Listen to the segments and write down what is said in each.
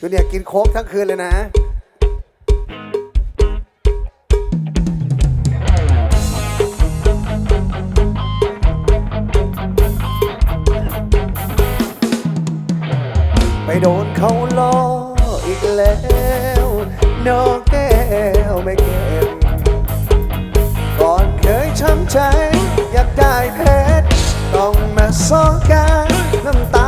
จูเนียร์กินโค้กทั้งคืนเลยนะไปโดนเขาล้ออีกแล้วน้องแก้วไม่เก็บก่อนเคยช้ำใจ อยากได้เพชรต้องมาซ้อกันน้ำตา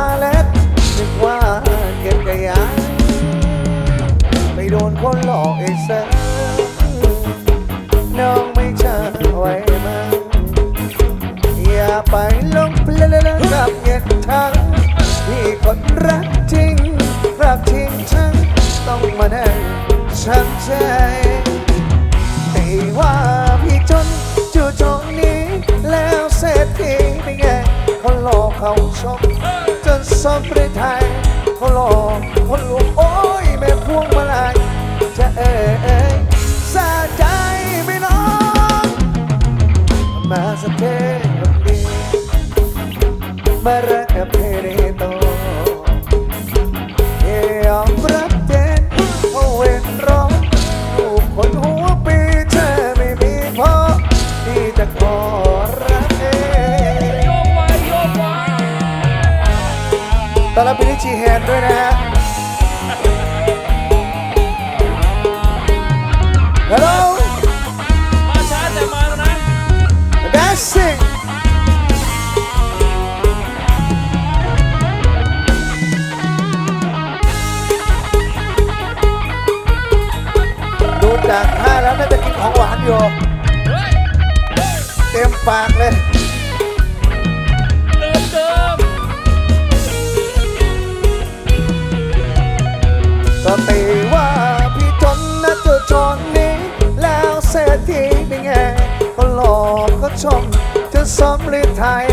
จนสมปริไทยเขาหลอกคนลวงโอ้ยแม่พวงมาลัยจะเอ่ยสะใจไม่น้องมาสเทนดีมารักกับเพเรโอนรับพินิชีแฮนด้วยนะฮะฮัลโหลมาช้าแต่มาแล้วนะ dancing ดูจากท่าแล้วน่าจะกินของหวานอยู่เฮ้ยเต็มปากเลย จะสำเร็จไทย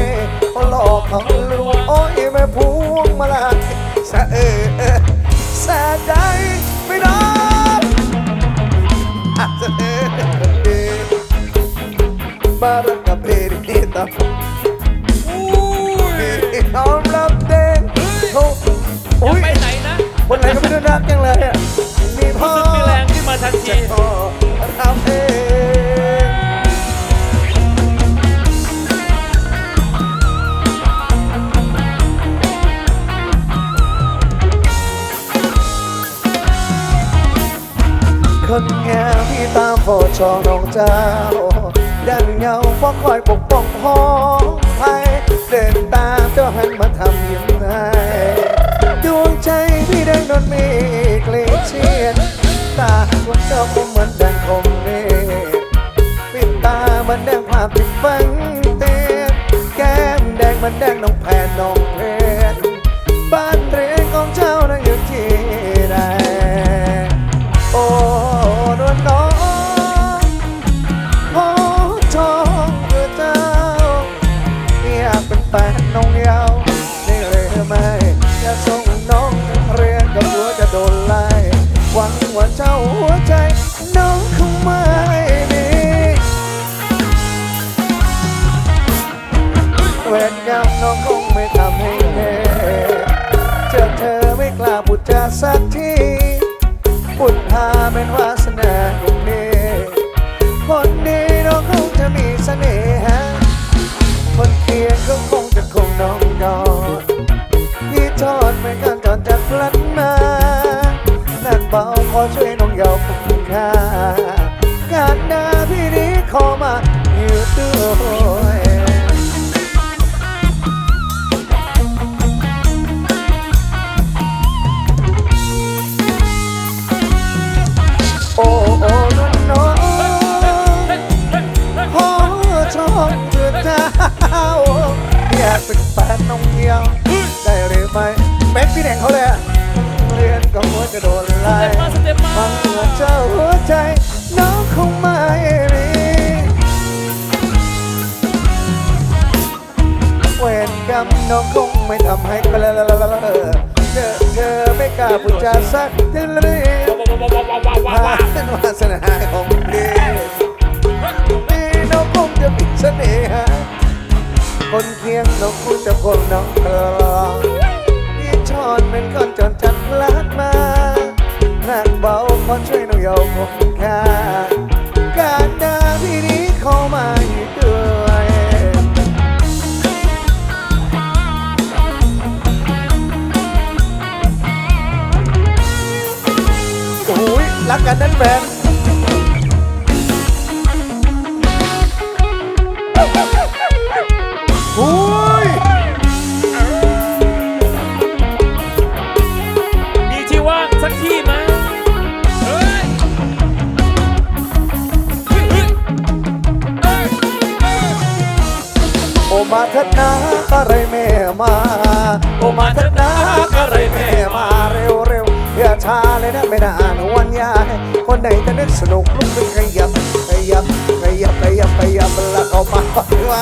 ก็หลอกเขาลวงโอ้ยแม่พวงมาลัยสะเออเออสะใจไม่น้องอาจจะเออเออบารักกับเพริตาอุ้ยน้องรับเด้งโอ้จะอุ้ยไปไหนนะวันไหนก็ไม่ได้รักยังเลยอะมีพ่อรู้สึกมีแรงขึ้นมาทันที ตามโฟชองน้องเจ้าดันเงาเพราะคอยปกป้องพ้องไทยเดินตามเจ้าหันมาทำยังไงดวงใจพี่แดงนอนมี อยา เป็นแฟนน้องเดียวได้หรือไม่เป๊กพี่แดงเขาเลยอะเรียนก็หัวจะโดนไล่สเต็ปมาสเต็ปมาฟังหัวเจ้าหัวใจ น้องคงไม่มีเวรกรรมน้องคงไม่ทำให้เกลอเจอเธอไม่กล้าพูดจาสักทีเรียว้าวว้าวว้าวว้าวว้าวพาเป็นวาสนาของพี่พี่ คนเคียง มาเถิดนะอะไรแม่มาเร็วเร็วอย่าช้าเลยนะไม่นานวันยายคนไหนจะนึกสนุกลุกขึ้นขยับขยับขยับขยับขยับแล้วก็มาไหว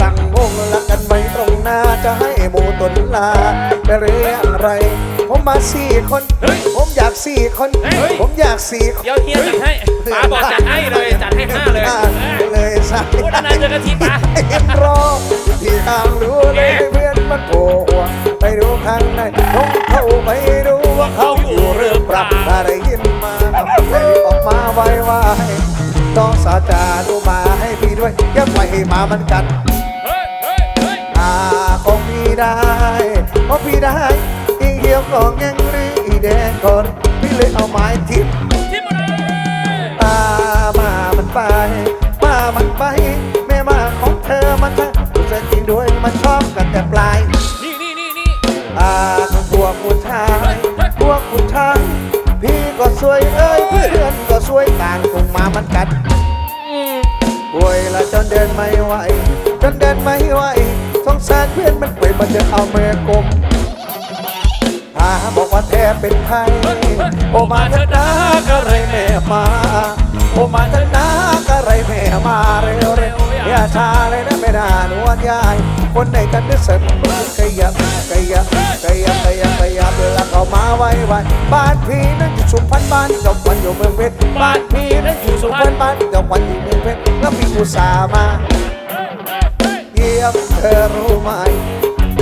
ตั้งวงละกันไว้ตรงหน้าจะให้หมูตุนลาไปเรื่องอะไรผมมาสี่คน เฮ้ยผมอยากสี่คน เฮ้ย ผมอยากสี่คนเดี๋ยวเฮียจัดให้ป๋าบอกจัดให้เลยจัดให้ห้าเลยเลยใช่พูดนานๆเจอกันทีป๋าเอ็มรอที่ทางรู้เลยให้เพื่อน มันโผล่หัวไปดูข้างในน้องเข้าไปดูว่าเขาอยู่เรื่องปรับถ้าได้ยินมาให้ออกมาไวไวต้องสาจาดูมาให้พี่ด้วยอย่าปล่อยให้หมามันกัดเฮ้ยเฮ้ยเฮ้ยอาของพี่ได้ของพี่ได้อีเหี่ยวก็แงงหรืออีแดงก่อนพี่เลยเอาไม้ทิ่ม สวยเอ้ยเพื่อนก็สวยต่างคงมามันกัดป่วยละจนเดินไม่ไหวจนเดินไม่ไหวสงสารเพื่อนมันป่วยมันจะเอาเมือกลมถ้าบอกว่าแทบเป็นไทยโอมาเถอะนะก็ไรแม่มา โอมาเถอะนะก็ไรแม่มาเร็วเร็ว อย่าชาเลยนะไม่นานวันยายคนไหนกันนึกสนุกขยับขยับขยับขยับขยับแล้วก็มาไวไวบ้านพี่นั้นอยู่สุพรรณบ้านจอมวันอยู่เมืองเพชรบ้านพี่นั้นอยู่สุพรรณบ้านจอมวันอยู่เมืองเพชรแล้วพี่อุตส่าห์มาเยี่ยมเธอรู้ไหม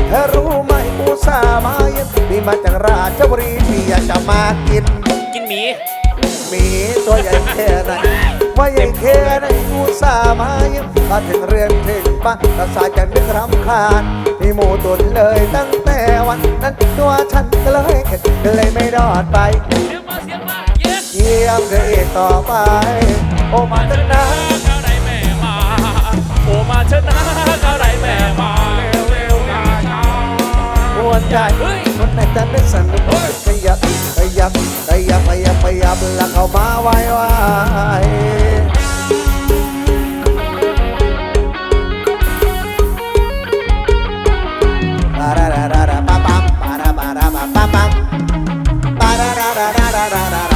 เธอรู้ไหมอุตส่าห์มาเยี่ยมพี่มาจากราชบุรีพี่อยากจะมากินกินหมี มีตัวใหญ่แค่ไหนว่าใหญ่แค่ไหนอุตส่ามาเยี่ยมาถึงเรือนถึงป้านรักษาจะนึกรำคาญพี่หมูตุนเลยตั้งแต่วันนั้นตัวฉันก็เลยเข็ดเลยไม่รอดไปเสียงมาเสียงมา yes เยี่ยมเธอเอกต่อไป โอ้มาตั้งนานอะไรแม่มา โอมาชนะอะไรแม่มาเร็วเร็วช้าช้าวดใจคนไหนจะไม่สนุกขยับขยับ ยับขยับขยับแล้วเข้ามาไว้ไวปาราราราราปะปัมปาราปาราปะปะปัมปารารารารารา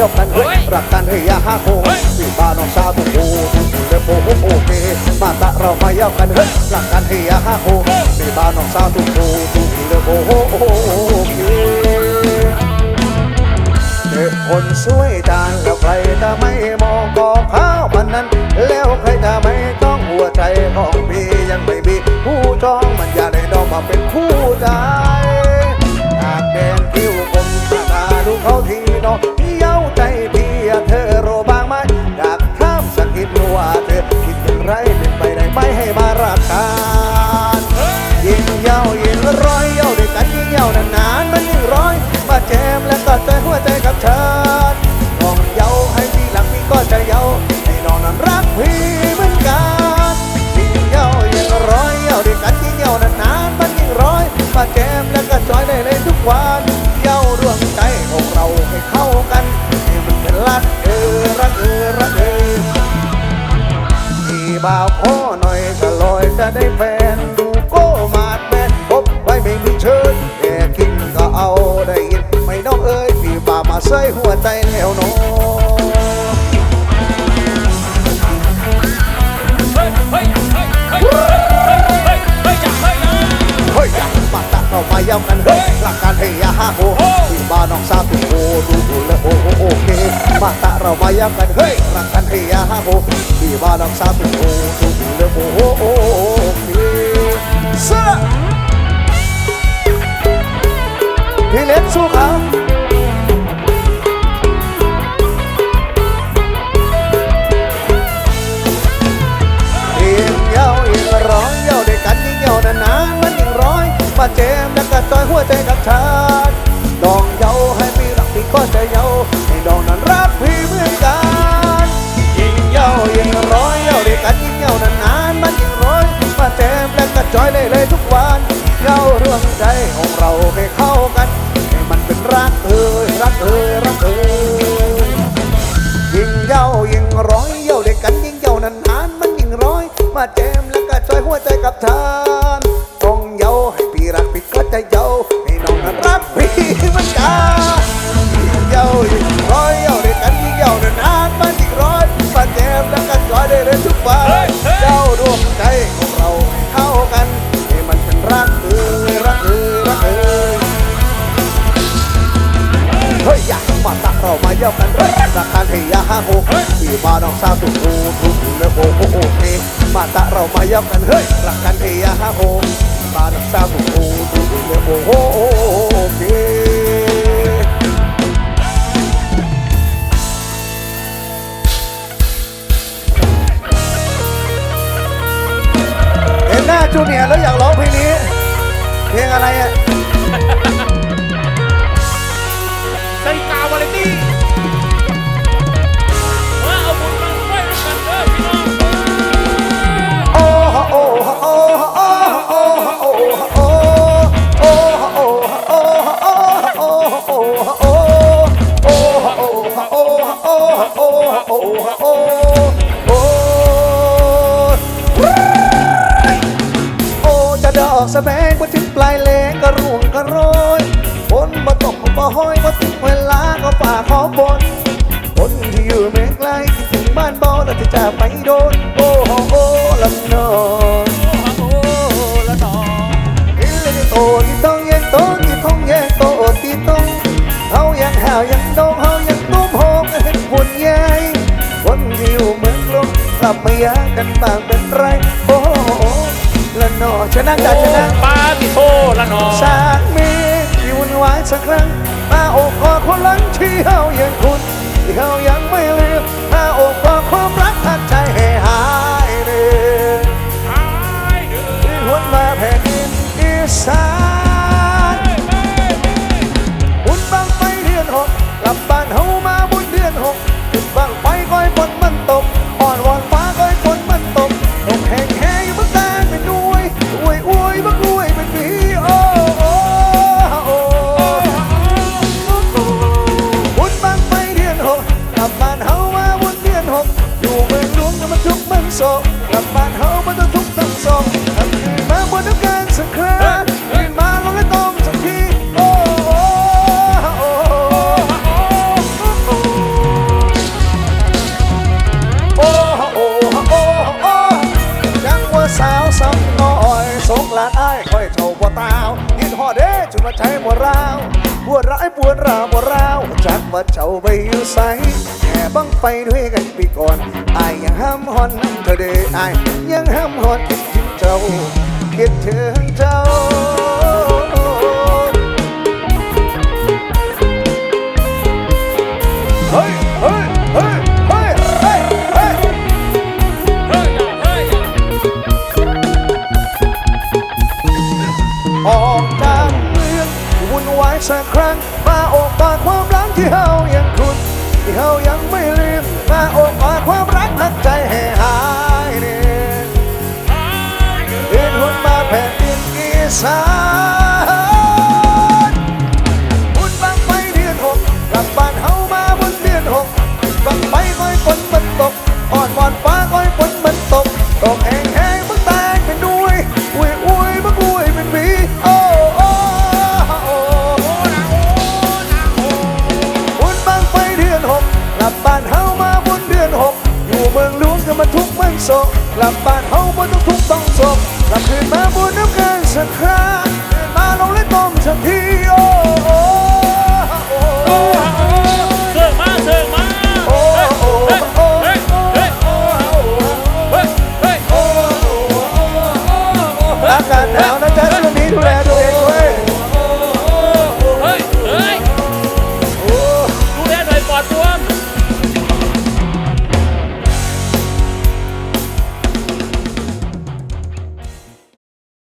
ยกกันเฮ้ยรักกันเฮ้ยอย่าห้าโค้สี่บ้านน้องสาวทุกโคเดี๋ยโอ้โหโอเคมาตะเรามายกกันเฮ้ยรักกันเฮ้ยอย่าห้าโคพี่บ้านน้องสาวทุกโคเดี๋ยโอ้โหโอเคเด็กคนสวยจานแล้วใครจะไม่มองกอข้าวมันนั้น แล้วใครจะไม่ต้องหัวใจของพี่ยังไม่มีผู้จองมันอย่าได้น้องมาเป็นคู่ใจหากแดงคิ้วคมหน้าตาดูเขาที บ่าวขอหน่อยจะลอยจะได้แฟนดูโก้มาดแมนพบไว้ไม่มีเชิญแต่กินก็เอาได้ยินไม่น้องเอ้ยพี่บ่าวมาใส่หัวใจแล้วน้อง เข้ามาย้ำกันเฮ้ยหลักการเฮียฮ่าโฮที่บ้านน้องซาบโอดูดูแลโอโอโอเคมาตะเรามาย้ำกันเฮ้ยหลักการเฮียฮ่าโฮที่บ้านน้องซาบโอดูดูแลโอโอโอเคเสื้อพี่เล็กสู้เขา เจมและก็ซอยหัวใจกับเธอ อยได้เลยทุกวันเย้าดวงใจของเราให้เข้ากันให้มันเป็นรักเอ้ยรักเอ้ยรักเอ้ยเฮ้ยอยากมาตักเรามาเย่ากันเฮ้ยราคาให้ยาห้าโมที่มาน้องสาวตุกตูตุกเลยโอ้โหโอเคมาตักเรามาเย่ากันเฮ้ยราคาให้ยาห้าโมมาน้องสาวตุกตูตุกเลยโอ้โหโอเค จูเนียร์แล้วอยากร้องเพลงนี้ เพลงอะไรอะใจกาวาเลนตี้มาเอาบุญมาไว้ด้วยกันเด้อพี่น้องโอ้ฮะโอ้ฮะโอ้ฮะโอ้ฮะโอ้ฮะโอ้ฮะโอ้โอ้ฮะโอ้ฮะโอ้ฮะโอ้ฮะโอ้ฮะโอ้ฮะโอ้โอ้ฮะโอ้ฮะโอ้ฮะโอ้ฮะโอ้ฮะโอ้ฮะโอ้โอ้ จะดอกสะแบงมาถึงปลายเลงก็ร่วงก็โรยฝนมาตกมาห้อยมาถึงเวลาก็ฝ่าขอบนคนที่อยู่เมืองไกลคิดถึงบ้านบอแล้วจะจากไปโดน โอ้โหโอ้ลำนอนโอ้โหละนออิเลโตที่ต้องแยงโตที่ต้องแยงโตที่ต้องเฮายังห่าวยังโดงเฮายังตุ้มโฮงเห็นหุ่นใหญ่คนที่อยู่เมืองกรุงกลับมาอยากกันบ้างเป็นไรโอ้ นอชนะกันชนะปาติโทละนอสร้างมีที่วุ่นวายสักครั้งมาโอกกอดคนหลังที่เฮายังคุณที่เฮายังไม่ลืมมาโอกกอดความรักทัก วดราวดราวปวดราวจักว่าเจ้าไปอยู่ใสแค่บังไปด้วยกันปีก่อนอายยังห้ามหอนเธอเด้อายยังห้ามหอนคิดถึงเจ้าคิดถึงเจ้า